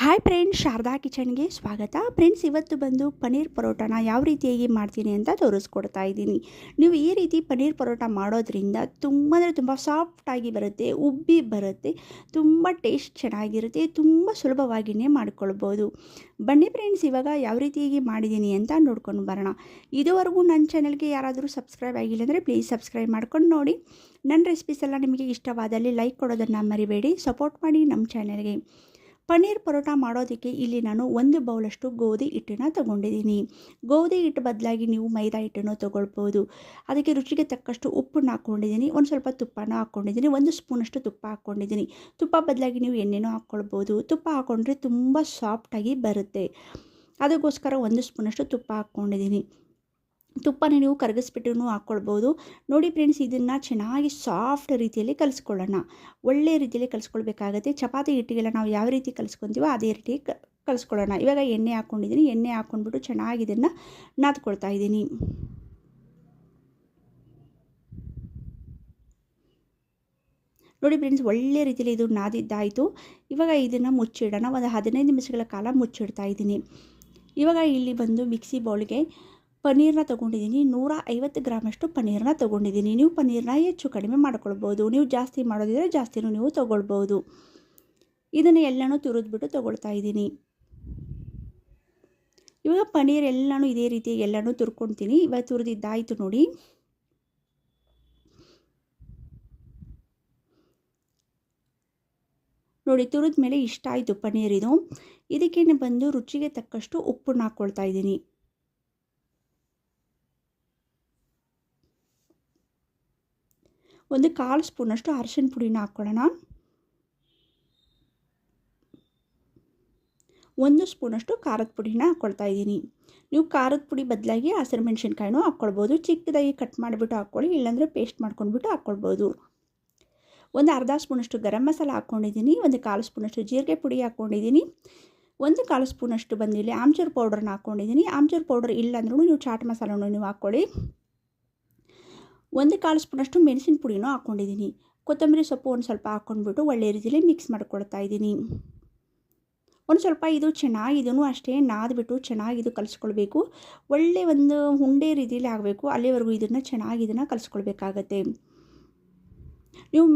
Hi friends Sharada ಕಿಚನ್ಗೆ ಸ್ವಾಗತ. Friends ಇವತ್ತು ಬಂದು ಪನ್ನೀರ್ ಪರೋಟಾನ ಯಾವ ರೀತಿಯಾಗಿ ಮಾಡ್ತೀನಿ ಅಂತ ತೋರಿಸ್ಕೊಡ್ತಾ ಇದ್ದೀನಿ. ನೀವು ಈ ರೀತಿ ಪನ್ನೀರ್ ಪರೋಟ ಮಾಡೋದ್ರಿಂದ ತುಂಬ ಅಂದರೆ ತುಂಬ ಸಾಫ್ಟಾಗಿ ಬರುತ್ತೆ, ಉಬ್ಬಿ ಬರುತ್ತೆ, ತುಂಬ ಟೇಸ್ಟ್ ಚೆನ್ನಾಗಿರುತ್ತೆ, ತುಂಬ ಸುಲಭವಾಗಿಯೇ ಮಾಡ್ಕೊಳ್ಬೋದು. ಬನ್ನಿ ಫ್ರೆಂಡ್ಸ್ ಇವಾಗ ಯಾವ ರೀತಿಯಾಗಿ ಮಾಡಿದ್ದೀನಿ ಅಂತ ನೋಡ್ಕೊಂಡು ಬರೋಣ. ಇದುವರೆಗೂ ನನ್ನ ಚಾನಲ್ಗೆ ಯಾರಾದರೂ ಸಬ್ಸ್ಕ್ರೈಬ್ ಆಗಿಲ್ಲ ಅಂದರೆ ಪ್ಲೀಸ್ ಸಬ್ಸ್ಕ್ರೈಬ್ ಮಾಡ್ಕೊಂಡು ನೋಡಿ. ನನ್ನ ರೆಸಿಪೀಸ್ ಎಲ್ಲ ನಿಮಗೆ ಇಷ್ಟವಾದಲ್ಲಿ ಲೈಕ್ ಕೊಡೋದನ್ನು ಮರಿಬೇಡಿ ಸಪೋರ್ಟ್ ಮಾಡಿ ನಮ್ಮ ಚಾನಲ್ಗೆ ಪನ್ನೀರ್ ಪರೋಟ ಮಾಡೋದಕ್ಕೆ ಇಲ್ಲಿ ನಾನು ಒಂದು ಬೌಲಷ್ಟು ಗೋಧಿ ಹಿಟ್ಟನ್ನು ತಗೊಂಡಿದ್ದೀನಿ. ಗೋಧಿ ಹಿಟ್ಟು ಬದಲಾಗಿ ನೀವು ಮೈದಾ ಹಿಟ್ಟನ್ನು ತೊಗೊಳ್ಬೋದು. ಅದಕ್ಕೆ ರುಚಿಗೆ ತಕ್ಕಷ್ಟು ಉಪ್ಪನ್ನು ಹಾಕ್ಕೊಂಡಿದ್ದೀನಿ. ಒಂದು ಸ್ವಲ್ಪ ತುಪ್ಪನ ಹಾಕ್ಕೊಂಡಿದ್ದೀನಿ. ಒಂದು ಸ್ಪೂನಷ್ಟು ತುಪ್ಪ ಹಾಕ್ಕೊಂಡಿದ್ದೀನಿ. ತುಪ್ಪ ಬದಲಾಗಿ ನೀವು ಎಣ್ಣೆನೂ ಹಾಕ್ಕೊಳ್ಬೋದು. ತುಪ್ಪ ಹಾಕ್ಕೊಂಡ್ರೆ ತುಂಬ ಸಾಫ್ಟಾಗಿ ಬರುತ್ತೆ. ಅದಕ್ಕೋಸ್ಕರ ಒಂದು ಸ್ಪೂನಷ್ಟು ತುಪ್ಪ ಹಾಕ್ಕೊಂಡಿದ್ದೀನಿ. ತುಪ್ಪನ ನೀವು ಕರಗಿಸ್ಬಿಟ್ಟು ಹಾಕ್ಕೊಳ್ಬೋದು. ನೋಡಿ ಫ್ರೆಂಡ್ಸ್, ಇದನ್ನು ಚೆನ್ನಾಗಿ ಸಾಫ್ಟ್ ರೀತಿಯಲ್ಲಿ ಕಲಿಸ್ಕೊಳ್ಳೋಣ. ಒಳ್ಳೆ ರೀತಿಯಲ್ಲಿ ಕಲಿಸ್ಕೊಳ್ಬೇಕಾಗತ್ತೆ. ಚಪಾತಿ ಹಿಟ್ಟಿಗೆಲ್ಲ ನಾವು ಯಾವ ರೀತಿ ಕಲಿಸ್ಕೊತೀವೋ ಅದೇ ರೀತಿ ಕಲಿಸ್ಕೊಳ್ಳೋಣ. ಇವಾಗ ಎಣ್ಣೆ ಹಾಕ್ಕೊಂಡಿದ್ದೀನಿ. ಎಣ್ಣೆ ಹಾಕ್ಕೊಂಡ್ಬಿಟ್ಟು ಚೆನ್ನಾಗಿ ಇದನ್ನು ನಾದ್ಕೊಳ್ತಾ ಇದ್ದೀನಿ. ನೋಡಿ ಫ್ರೆಂಡ್ಸ್, ಒಳ್ಳೆ ರೀತಿಯಲ್ಲಿ ಇದು ನಾದಿದ್ದಾಯಿತು. ಇವಾಗ ಇದನ್ನು ಮುಚ್ಚಿಡೋಣ. ಒಂದು ಹದಿನೈದು ನಿಮಿಷಗಳ ಕಾಲ ಮುಚ್ಚಿಡ್ತಾ ಇದ್ದೀನಿ. ಇವಾಗ ಇಲ್ಲಿ ಬಂದು ಮಿಕ್ಸಿ ಬೌಲ್ಗೆ ಪನ್ನೀರನ್ನ ತೊಗೊಂಡಿದ್ದೀನಿ. ನೂರ ಐವತ್ತು ಗ್ರಾಮಷ್ಟು ಪನ್ನೀರನ್ನ ತೊಗೊಂಡಿದ್ದೀನಿ. ನೀವು ಪನ್ನೀರನ್ನ ಹೆಚ್ಚು ಕಡಿಮೆ ಮಾಡ್ಕೊಳ್ಬೋದು. ನೀವು ಜಾಸ್ತಿ ಮಾಡೋದಿದ್ರೆ ಜಾಸ್ತಿನೂ ನೀವು ತೊಗೊಳ್ಬೋದು. ಇದನ್ನು ಎಲ್ಲನೂ ತುರಿದ್ಬಿಟ್ಟು ತೊಗೊಳ್ತಾ ಇದ್ದೀನಿ. ಇವಾಗ ಪನ್ನೀರ್ ಎಲ್ಲನೂ ಇದೇ ರೀತಿ ಎಲ್ಲನೂ ತುರ್ಕೊಳ್ತೀನಿ ಇವಾಗ ತುರಿದಿದ್ದಾಯಿತು ನೋಡಿ. ನೋಡಿ ತುರಿದ ಮೇಲೆ ಇಷ್ಟ ಆಯಿತು ಪನ್ನೀರಿದು. ಇದಕ್ಕೇನೆ ಬಂದು ರುಚಿಗೆ ತಕ್ಕಷ್ಟು ಉಪ್ಪನ್ನು ಹಾಕ್ಕೊಳ್ತಾ ಇದ್ದೀನಿ. ಒಂದು ಕಾಲು ಸ್ಪೂನಷ್ಟು ಅರಶಿನ ಪುಡಿನ ಹಾಕ್ಕೊಳ್ಳೋಣ. ಒಂದು ಸ್ಪೂನಷ್ಟು ಖಾರದ ಪುಡಿನ ಹಾಕ್ಕೊಳ್ತಾ ಇದ್ದೀನಿ. ನೀವು ಖಾರದ ಪುಡಿ ಬದಲಾಗಿ ಹಸಿರು ಮೆಣಸಿನ್ಕಾಯಿನೂ ಹಾಕ್ಕೊಳ್ಬೋದು. ಚಿಕ್ಕದಾಗಿ ಕಟ್ ಮಾಡಿಬಿಟ್ಟು ಹಾಕ್ಕೊಳ್ಳಿ, ಇಲ್ಲಾಂದರೆ ಪೇಸ್ಟ್ ಮಾಡ್ಕೊಂಡ್ಬಿಟ್ಟು ಹಾಕ್ಕೊಳ್ಬೋದು. ಒಂದು ಅರ್ಧ ಸ್ಪೂನಷ್ಟು ಗರಂ ಮಸಾಲ ಹಾಕ್ಕೊಂಡಿದ್ದೀನಿ, ಒಂದು ಕಾಲು ಸ್ಪೂನಷ್ಟು ಜೀರಿಗೆ ಪುಡಿ ಹಾಕ್ಕೊಂಡಿದ್ದೀನಿ, ಒಂದು ಕಾಲು ಸ್ಪೂನಷ್ಟು ಬಂದಿಲ್ಲಿ ಆಮ್ಚೂರ್ ಪೌಡ್ರನ್ನ ಹಾಕ್ಕೊಂಡಿದ್ದೀನಿ. ಆಮ್ಚೂರ್ ಪೌಡರ್ ಇಲ್ಲಾಂದ್ರೂ ನೀವು ಚಾಟ್ ಮಸಾಲನೂ ನೀವು ಹಾಕ್ಕೊಳ್ಳಿ. ಒಂದು ಕಾಲು ಸ್ಪೂನಷ್ಟು ಮೆಣಸಿನ ಪುಡಿನೂ ಹಾಕ್ಕೊಂಡಿದ್ದೀನಿ. ಕೊತ್ತಂಬರಿ ಸೊಪ್ಪು ಒಂದು ಸ್ವಲ್ಪ ಹಾಕ್ಕೊಂಡ್ಬಿಟ್ಟು ಒಳ್ಳೆ ರೀತಿಯಲ್ಲಿ ಮಿಕ್ಸ್ ಮಾಡ್ಕೊಳ್ತಾ ಇದ್ದೀನಿ. ಒಂದು ಸ್ವಲ್ಪ ಇದು ಚೆನ್ನಾಗಿದೂ ಅಷ್ಟೇ ನಾದ್ಬಿಟ್ಟು ಚೆನ್ನಾಗಿದು ಕಲಿಸ್ಕೊಳ್ಬೇಕು. ಒಳ್ಳೆ ಒಂದು ಉಂಡೆ ರೀತಿಯಲ್ಲಿ ಆಗಬೇಕು. ಅಲ್ಲಿವರೆಗೂ ಇದನ್ನು ಚೆನ್ನಾಗಿ ಇದನ್ನು ಕಲಿಸ್ಕೊಳ್ಬೇಕಾಗತ್ತೆ. ನೀವು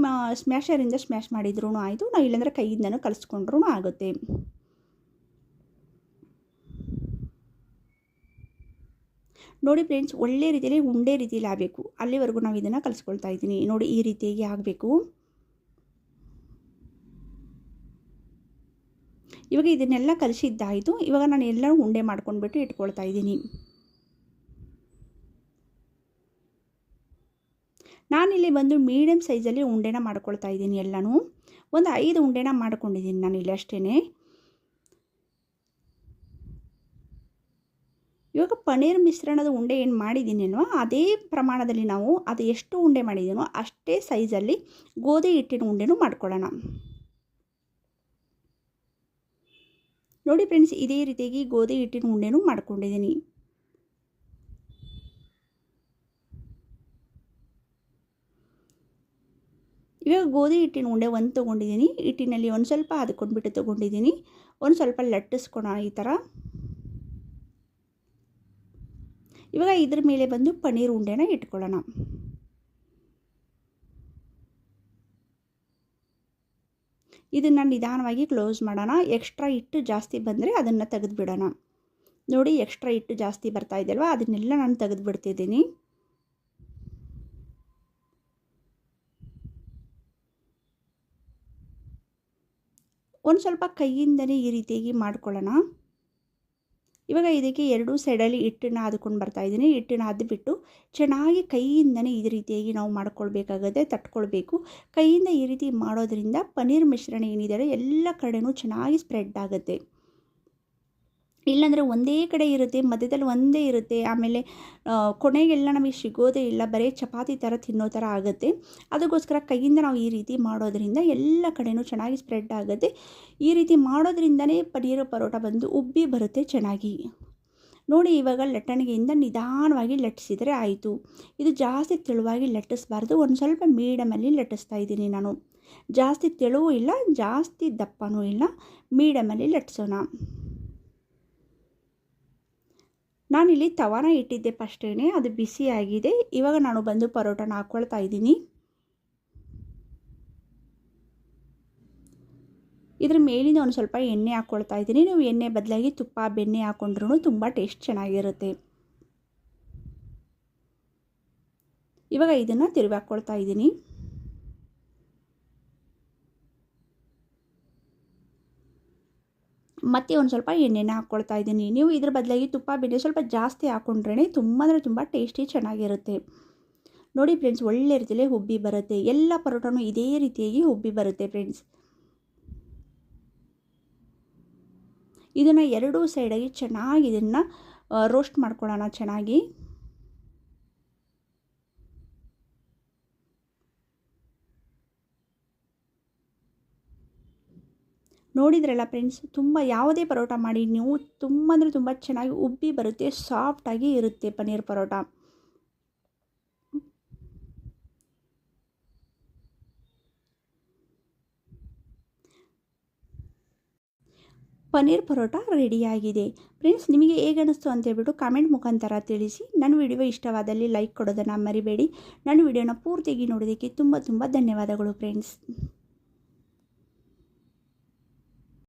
ಸ್ಮ್ಯಾಶರಿಂದ ಸ್ಮ್ಯಾಶ್ ಮಾಡಿದ್ರೂ ಆಯಿತು. ನಾವು ಇಲ್ಲಾಂದರೆ ಕೈಯಿಂದನೂ ಕಲಿಸ್ಕೊಂಡ್ರೂ ಆಗುತ್ತೆ. ನೋಡಿ ಫ್ರೆಂಡ್ಸ್ ಒಳ್ಳೆ ರೀತಿಯಲ್ಲಿ ಉಂಡೆ ರೀತಿಯಲ್ಲಿ ಆಗಬೇಕು. ಅಲ್ಲಿವರೆಗೂ ನಾವು ಇದನ್ನು ಕಲಿಸ್ಕೊಳ್ತಾ ಇದ್ದೀನಿ. ನೋಡಿ ಈ ರೀತಿಯಾಗಿ ಆಗಬೇಕು. ಇವಾಗ ಇದನ್ನೆಲ್ಲ ಕಲಿಸಿದ್ದಾಯಿತು. ಇವಾಗ ನಾನು ಎಲ್ಲರೂ ಉಂಡೆ ಮಾಡ್ಕೊಂಡ್ಬಿಟ್ಟು ಇಟ್ಕೊಳ್ತಾ ಇದ್ದೀನಿ. ನಾನಿಲ್ಲಿ ಬಂದು ಮೀಡಿಯಮ್ ಸೈಜಲ್ಲಿ ಉಂಡೆನ ಮಾಡ್ಕೊಳ್ತಾ ಇದ್ದೀನಿ ಎಲ್ಲನೂ. ಒಂದು ಐದು ಉಂಡೆನ ಮಾಡ್ಕೊಂಡಿದ್ದೀನಿ ನಾನು ಇಲ್ಲಿ ಅಷ್ಟೇ ಇವಾಗ ಪನ್ನೀರ್ ಮಿಶ್ರಣದ ಉಂಡೆ ಏನು ಮಾಡಿದ್ದೀನೇನೋ ಅದೇ ಪ್ರಮಾಣದಲ್ಲಿ ನಾವು ಅದು ಎಷ್ಟು ಉಂಡೆ ಮಾಡಿದ್ದೀನೋ ಅಷ್ಟೇ ಸೈಜಲ್ಲಿ ಗೋಧಿ ಹಿಟ್ಟಿನ ಉಂಡೆನೂ ಮಾಡ್ಕೊಳ್ಳೋಣ. ನೋಡಿ ಫ್ರೆಂಡ್ಸ್, ಇದೇ ರೀತಿಯಾಗಿ ಗೋಧಿ ಹಿಟ್ಟಿನ ಉಂಡೆನೂ ಮಾಡ್ಕೊಂಡಿದ್ದೀನಿ. ಇವಾಗ ಗೋಧಿ ಹಿಟ್ಟಿನ ಉಂಡೆ ಒಂದು ತೊಗೊಂಡಿದ್ದೀನಿ, ಹಿಟ್ಟಿನಲ್ಲಿ ಒಂದು ಸ್ವಲ್ಪ ಅದಕ್ಕೊಂಡ್ಬಿಟ್ಟು ತೊಗೊಂಡಿದ್ದೀನಿ, ಒಂದು ಸ್ವಲ್ಪ ಲಟ್ಟಿಸ್ಕೊಳ ಈ ಥರ. ಇವಾಗ ಇದ್ರ ಮೇಲೆ ಬಂದು ಪನ್ನೀರ್ ಉಂಡೆನ ಇಟ್ಕೊಳ್ಳೋಣ. ಇದನ್ನು ನಿಧಾನವಾಗಿ ಕ್ಲೋಸ್ ಮಾಡೋಣ. ಎಕ್ಸ್ಟ್ರಾ ಹಿಟ್ಟು ಜಾಸ್ತಿ ಬಂದರೆ ಅದನ್ನು ತೆಗೆದುಬಿಡೋಣ. ನೋಡಿ ಎಕ್ಸ್ಟ್ರಾ ಹಿಟ್ಟು ಜಾಸ್ತಿ ಬರ್ತಾ ಇದೆಯಲ್ವ ಅದನ್ನೆಲ್ಲ ನಾನು ತೆಗೆದುಬಿಡ್ತಿದ್ದೀನಿ. ಒಂದು ಸ್ವಲ್ಪ ಕೈಯಿಂದನೇ ಈ ರೀತಿಯಾಗಿ ಮಾಡ್ಕೊಳ್ಳೋಣ. ಇವಾಗ ಇದಕ್ಕೆ ಎರಡು ಸೈಡಲ್ಲಿ ಹಿಟ್ಟನ್ನು ಹಾದ್ಕೊಂಡು ಬರ್ತಾ ಇದ್ದೀನಿ. ಹಿಟ್ಟನ್ನು ಅದ್ಬಿಟ್ಟು ಚೆನ್ನಾಗಿ ಕೈಯಿಂದನೇ ಈ ರೀತಿಯಾಗಿ ನಾವು ಮಾಡ್ಕೊಳ್ಬೇಕಾಗುತ್ತೆ, ತಟ್ಕೊಳ್ಬೇಕು. ಕೈಯಿಂದ ಈ ರೀತಿ ಮಾಡೋದ್ರಿಂದ ಪನ್ನೀರ್ ಮಿಶ್ರಣ ಏನಿದೆ, ಎಲ್ಲ ಕಡೆನೂ ಚೆನ್ನಾಗಿ ಸ್ಪ್ರೆಡ್ ಆಗುತ್ತೆ. ಇಲ್ಲಾಂದರೆ ಒಂದೇ ಕಡೆ ಇರುತ್ತೆ, ಮಧ್ಯದಲ್ಲಿ ಒಂದೇ ಇರುತ್ತೆ. ಆಮೇಲೆ ಕೊನೆಗೆಲ್ಲ ನಮಗೆ ಸಿಗೋದೇ ಇಲ್ಲ. ಬರೀ ಚಪಾತಿ ಥರ ತಿನ್ನೋ ಥರ ಆಗುತ್ತೆ. ಅದಕ್ಕೋಸ್ಕರ ಕೈಯಿಂದ ನಾವು ಈ ರೀತಿ ಮಾಡೋದ್ರಿಂದ ಎಲ್ಲ ಕಡೆಯೂ ಚೆನ್ನಾಗಿ ಸ್ಪ್ರೆಡ್ ಆಗುತ್ತೆ. ಈ ರೀತಿ ಮಾಡೋದ್ರಿಂದನೇ ಪನ್ನೀರು ಪರೋಟ ಬಂದು ಉಬ್ಬಿ ಬರುತ್ತೆ ಚೆನ್ನಾಗಿ. ನೋಡಿ, ಇವಾಗ ಲಟ್ಟಣಿಗೆಯಿಂದ ನಿಧಾನವಾಗಿ ಲಟ್ಟಿಸಿದರೆ ಆಯಿತು. ಇದು ಜಾಸ್ತಿ ತೆಳುವಾಗಿ ಲಟ್ಟಿಸ್ಬಾರ್ದು. ಒಂದು ಸ್ವಲ್ಪ ಮೀಡಿಯಮಲ್ಲಿ ಲಟ್ಟಿಸ್ತಾ ಇದ್ದೀನಿ ನಾನು. ಜಾಸ್ತಿ ತೆಳುವೂ ಇಲ್ಲ, ಜಾಸ್ತಿ ದಪ್ಪನೂ ಇಲ್ಲ. ಮೀಡಿಯಮಲ್ಲಿ ಲಟ್ಸೋಣ ನಾನಿಲ್ಲಿ ತವಾನ ಇಟ್ಟಿದ್ದೆ ಫಸ್ಟೇ ಅದು ಬಿಸಿಯಾಗಿದೆ ಇವಾಗ ನಾನು ಬಂದು ಪರೋಟನ ಹಾಕ್ಕೊಳ್ತಾ ಇದ್ದೀನಿ. ಇದ್ರ ಮೇಲಿಂದ ಒಂದು ಸ್ವಲ್ಪ ಎಣ್ಣೆ ಹಾಕ್ಕೊಳ್ತಾ ಇದ್ದೀನಿ. ನೀವು ಎಣ್ಣೆ ಬದಲಾಗಿ ತುಪ್ಪ, ಬೆಣ್ಣೆ ಹಾಕ್ಕೊಂಡ್ರೂ ತುಂಬ ಟೇಸ್ಟ್ ಚೆನ್ನಾಗಿರುತ್ತೆ. ಇವಾಗ ಇದನ್ನು ತಿರುಗಿ ಹಾಕ್ಕೊಳ್ತಾ ಇದ್ದೀನಿ. ಮತ್ತೆ ಒಂದು ಸ್ವಲ್ಪ ಎಣ್ಣೆನ ಹಾಕ್ಕೊಳ್ತಾ ಇದ್ದೀನಿ. ನೀವು ಇದ್ರ ಬದಲಾಗಿ ತುಪ್ಪ, ಬೆಣ್ಣೆ ಸ್ವಲ್ಪ ಜಾಸ್ತಿ ಹಾಕ್ಕೊಂಡ್ರೇ ತುಂಬ ಅಂದರೆ ತುಂಬ ಟೇಸ್ಟಿ ಚೆನ್ನಾಗಿರುತ್ತೆ. ನೋಡಿ ಫ್ರೆಂಡ್ಸ್, ಒಳ್ಳೆ ರೀತಿಯಲ್ಲಿ ಹುಬ್ಬಿ ಬರುತ್ತೆ. ಎಲ್ಲ ಪರೋಟನೂ ಇದೇ ರೀತಿಯಾಗಿ ಹುಬ್ಬಿ ಬರುತ್ತೆ ಫ್ರೆಂಡ್ಸ್. ಇದನ್ನು ಎರಡೂ ಸೈಡಾಗಿ ಚೆನ್ನಾಗಿ ಇದನ್ನು ರೋಸ್ಟ್ ಮಾಡ್ಕೊಳ್ಳೋಣ ಚೆನ್ನಾಗಿ. ನೋಡಿದ್ರಲ್ಲ ಫ್ರೆಂಡ್ಸ್ ತುಂಬ ಯಾವುದೇ ಪರೋಟ ಮಾಡಿ ನೀವು ತುಂಬ ಅಂದರೆ ತುಂಬ ಚೆನ್ನಾಗಿ ಉಬ್ಬಿ ಬರುತ್ತೆ ಸಾಫ್ಟಾಗಿ ಇರುತ್ತೆ ಪನ್ನೀರ್ ಪರೋಟ. ಪನ್ನೀರ್ ಪರೋಟ ರೆಡಿಯಾಗಿದೆ. ಫ್ರೆಂಡ್ಸ್ ನಿಮಗೆ ಹೇಗೆ ಅನ್ನಿಸ್ತು ಅಂತ ಕಾಮೆಂಟ್ ಮುಖಾಂತರ ತಿಳಿಸಿ. ನನ್ನ ವಿಡಿಯೋ ಇಷ್ಟವಾದಲ್ಲಿ ಲೈಕ್ ಕೊಡೋದನ್ನು ಮರಿಬೇಡಿ. ನನ್ನ ವಿಡಿಯೋನ ಪೂರ್ತಿಯಾಗಿ ನೋಡೋದಕ್ಕೆ ತುಂಬ ತುಂಬ ಧನ್ಯವಾದಗಳು ಫ್ರೆಂಡ್ಸ್